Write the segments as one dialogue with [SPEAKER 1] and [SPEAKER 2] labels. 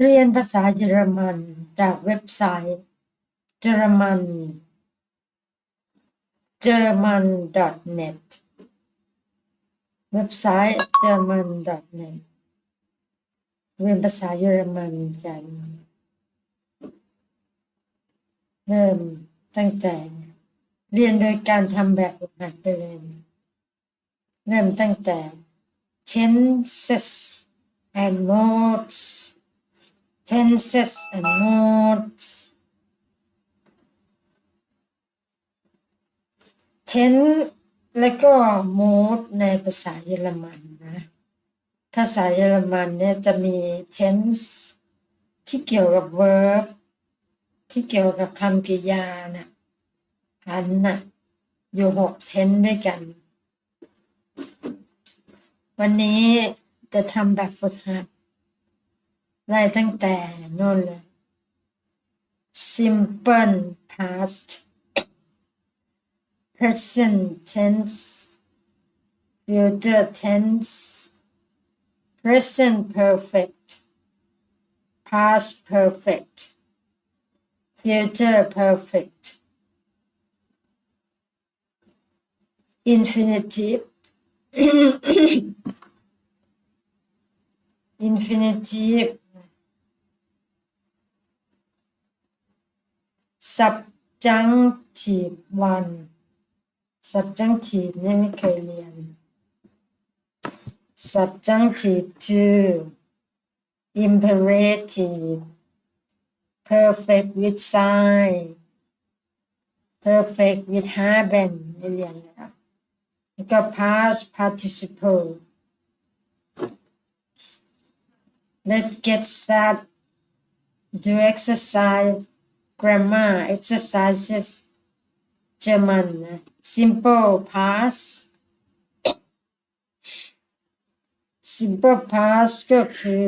[SPEAKER 1] เรียนภาษาเยอรมันจากเว็บไซต์เยอรมัน german.net เว็บไซต์ german.net เรียนภาษาเยอรมันกัน เริ่มตั้งแต่เรียนโดยการทำแบบฝึกหัดไปเลย เริ่มตั้งแต่ tenses and modes tenses and modes tense แล้วก็ mood ในภาษาเยอรมันนะ ภาษาเยอรมันเนี่ยจะมี tense ที่เกี่ยวกับ verb ที่เกี่ยวกับคำกริยาน่ะพันน่ะอยู่หก tense ด้วยกัน วันนี้จะทำแบบฝึกหัด ไล่ตั้งแต่โน่นเลย simple past present tense future tense present perfect past perfect future perfect infinitive infinitive subjunctive one subjunctive เนี่ยไม่เคยเรียน subjunctive two imperative perfect with sign perfect with haben ได้เรียนแล้วแล้วก็ past participle let's get started do exercise grammar exercises German นะ simple past simple past ก็คือ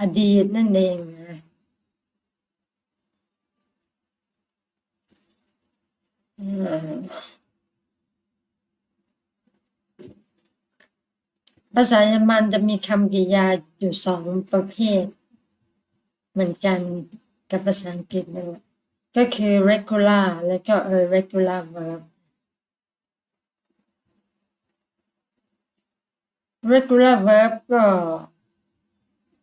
[SPEAKER 1] อดีตนั่นเองนะ ภาษาเยอรมันจะมีคำกริยาอยู่สองประเภท เหมือนกันกับภาษาอังกฤษนั่นแหละ ก็คือ regular และก็ irregular verb regular verb ก็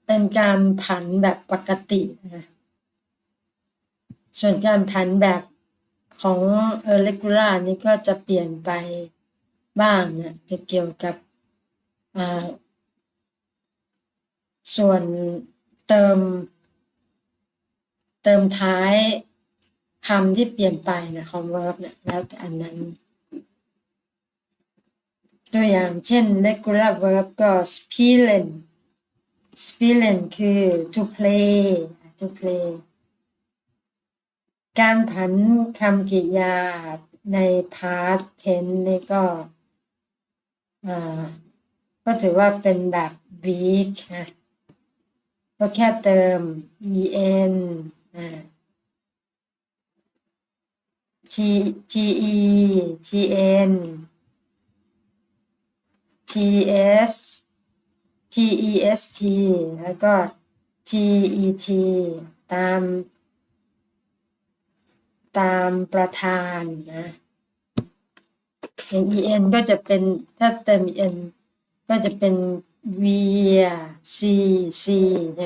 [SPEAKER 1] เป็นการผันแบบปกตินะส่วนการผันแบบของ irregular นี่ก็จะเปลี่ยนไปบ้างนะจะเกี่ยวกับส่วนเติมเติมท้าย คำที่เปลี่ยนไปนะของ verb เนี่ยแล้วแต่อันนั้น ตัวอย่างเช่น regular verb ก็ spielen spielen คือ to play to play การผันคำกริยาใน past tense นี่ก็อ่าก็ถือว่าเป็นแบบ weak นะก็แค่เติม en อ่า t te tn ts test แล้วก็ tet ตามตามประธานนะอย่าง en ก็จะเป็นถ้าเติม en ก็จะเป็น v c c ใช่ไหม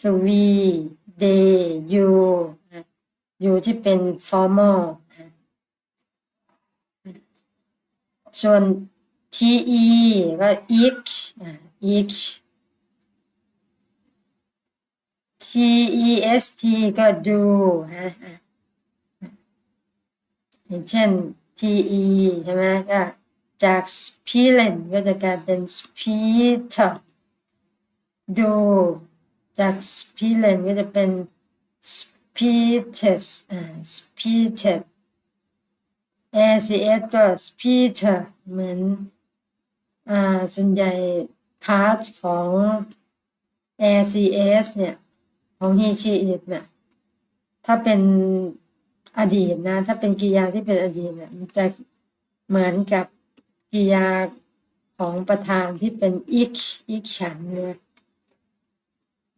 [SPEAKER 1] คือ v they u นะ you ที่เป็น formal ส่วน te ก็ ich อ่า ich test ก็ do นะอย่างเช่น te ใช่ไหมก็จาก spelen ก็จะกลายเป็น speeter do จาก spelen ก็จะเป็น sp Peters อ่า Peter ACS ก็ Peter เหมือนอ่าส่วนใหญ่พาร์ทของ ACS เอสเนี่ย ของฮีชีเอสเนี่ยถ้าเป็นอดีตนะ ถ้าเป็นกิยาที่เป็นอดีตเนี่ยมันจะเหมือนกับกิยาของประธานที่เป็นอีกอีกฉันเนี่ย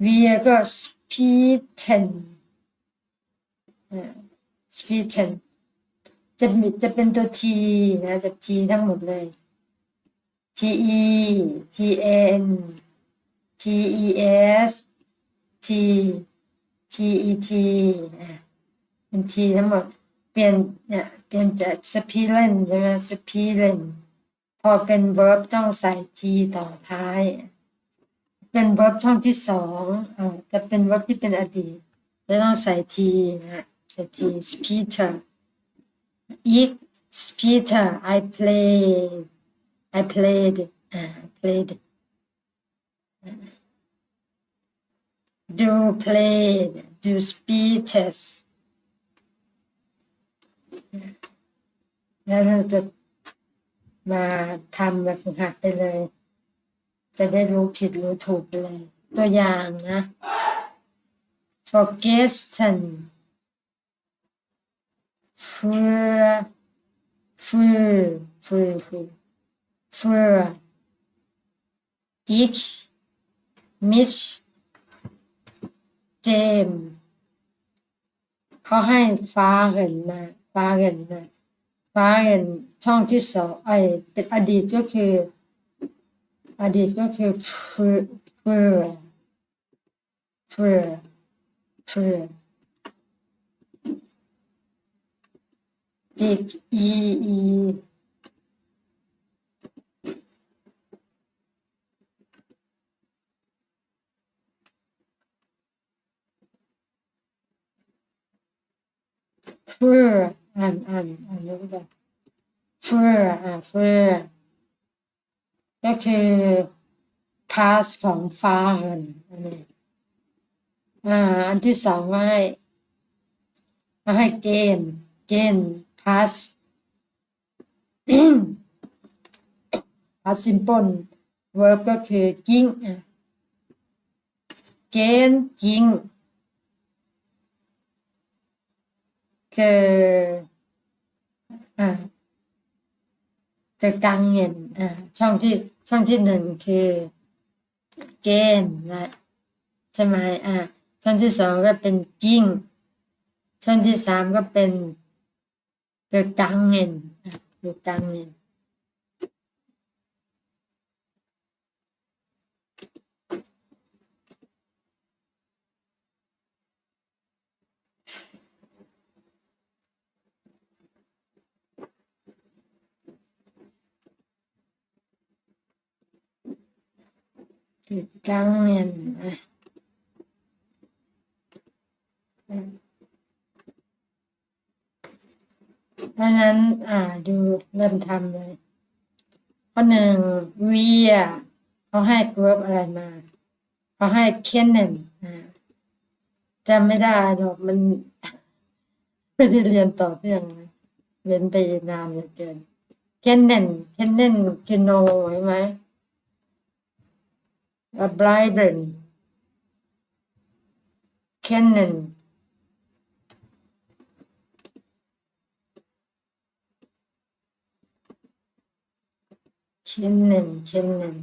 [SPEAKER 1] we are ก็ speed 10 speechen จะมีจะเป็นตัว t นะจะ t ทั้งหมดเลย t e t n t e s t t e t อะเป็น t ทั้งหมด เปลี่ยนเนี่ยเปลี่ยนจาก spelen ใช่ไหม spelen พอเป็น verb ต้องใส่ t ต่อท้าย เป็น verb ช่องที่สองอ่าจะเป็น verb ที่เป็นอดีตจะต้องใส่ t นะ ใส่ t speaker อีก speaker I play I played อ่า played do played do speeches แล้วเราจะมาทำแบบฝึกหัดไปเลย จะได้รู้ผิดรู้ถูกไปเลย ตัวอย่างนะ vergessen für für für für für ich mich dem เขาให้ฟ้าเห็นมาฟ้าเห็นมาฟ้าเห็นช่องที่สองไอเป็นอดีตก็คือ อดีตก็คือ für für für für เด็ก e e เฟื่ออ่านอ่านอ่านรู้ป่ะเฟื่ออ่าเฟื่อก็คือ past ของฟ้าเหินอันนี้อ่าอันที่สองก็ให้ให้เกณฑ์เกณฑ์ past past simple verb ก็คือกิ้งเกณฑ์กิ้งเจออ่าเจอกังเงินอ่าช่องที่ช่องที่หนึ่งคือเกณฑ์นะใช่ไหมอ่าช่องที่สองก็เป็นกิ้งช่องที่สามก็เป็น เกิดกังเงินอ่าเกิดกังเงิน gegangen อะเพราะฉะนั้น อ่า ดูันทำเลยข้อหนึ่งเวียเขาให้กรุ๊ปอะไรมาเขาให้เคนเนนจำไม่ได้หรอกมันไม่ได้เรียนต่อเนื่องเว้นไปนานเหลือเกินเคนเนนเคนเนนเคนโนใช่ไหมบไลเบนเคนเนน ชิ้นหนึ่งชิ้นหนึ่ง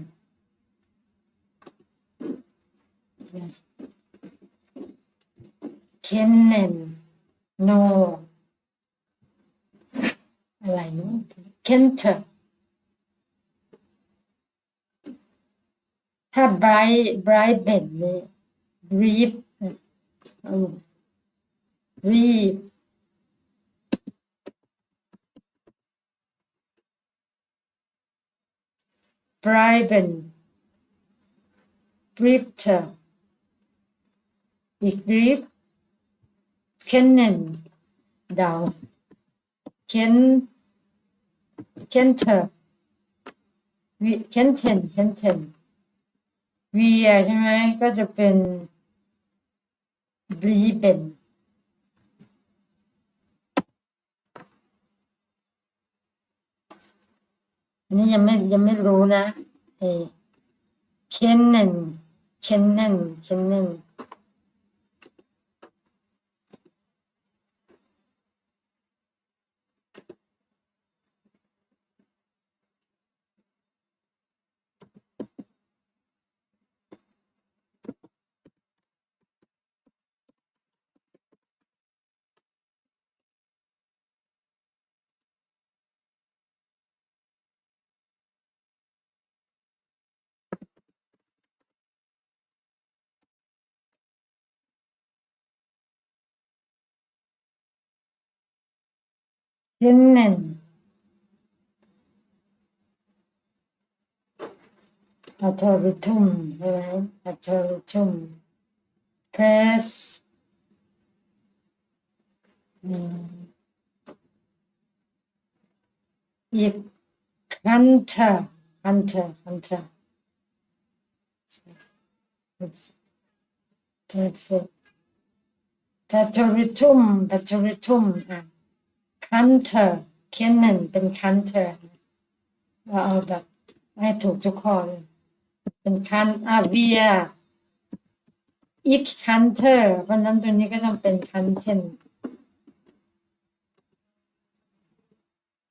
[SPEAKER 1] ชิ้นหนึ่งโนอะไรนู้นเคนเตอร์ถ้าไบร์ไบร์เบนนี่ยรีบรีบ briben britter อีก reap kennen เดา ken kenter kenten kenten วีใช่ไหมก็จะเป็นบรีเบน อันนี้ยังไม่ยังไม่รู้นะเอเคนเนนเคนเนนเคนเนน kennen Autoritum ใช่ไหม Autoritum Press อืมอีก Hunter Hunter Hunter perfect Patoritum Patoritum อะ Hunter Kennen เป็น Hunter เราเอาแบบให้ถูกทุกข้อเลย เป็นคันอาเวียอีกคันเทอเพราะนั้นตัวนี้ก็ต้องเป็นคันเทน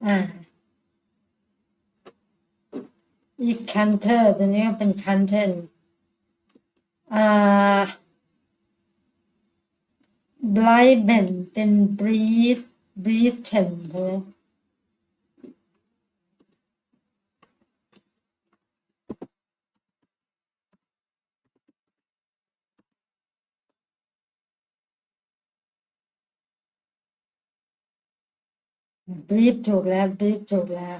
[SPEAKER 1] อ่าอีกคันเทอร์ตัวนี้ก็เป็นคันเทนอ่าบลายเบนเป็นบ รีดบรีเทนใช่ไหมบรีฟถูกแล้วบรีฟถูกแล้ว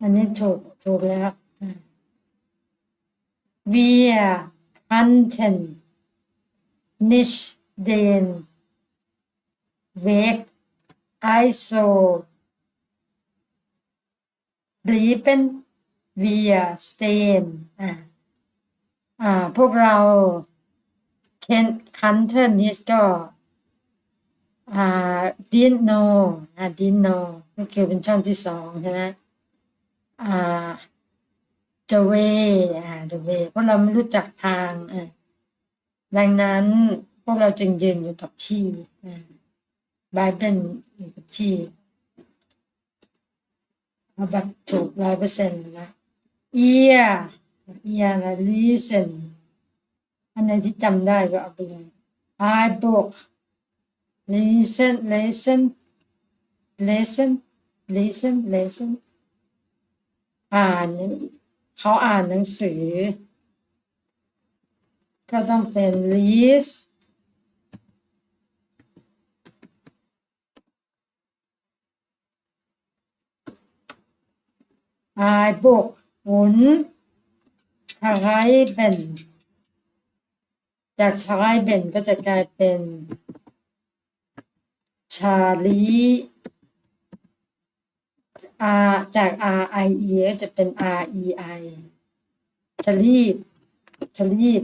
[SPEAKER 1] อันนี้ถูกถูกแล้วอ่า niche den wake iso blieben wir stehen อ่าอ่าพวกเราเคนคันเทนนิสก็อ่าดินโนอ่าดินโนก็คือเป็นช่องที่สองใช่ไหมอ่า the way อ่า the เพราะเราไม่รู้จักทางอ่า ดังนั้นพวกเราจึงยืนอยู่กับที่บายเป็นอยู่กับที่เอาแบบถูกร้อยเปอร์เซ็นต์นะ ear ear นะ listen อันไหนที่จำได้ก็เอาไปเลย I book listen listen listen listen listen อ่านเขาอ่านหนังสือ ก็ต้องเป็น read ไอ book หุน schreiben จาก schreiben ก็จะกลายเป็น ชาลี R จาก R I E จะเป็น R E I ชลีบชลีบ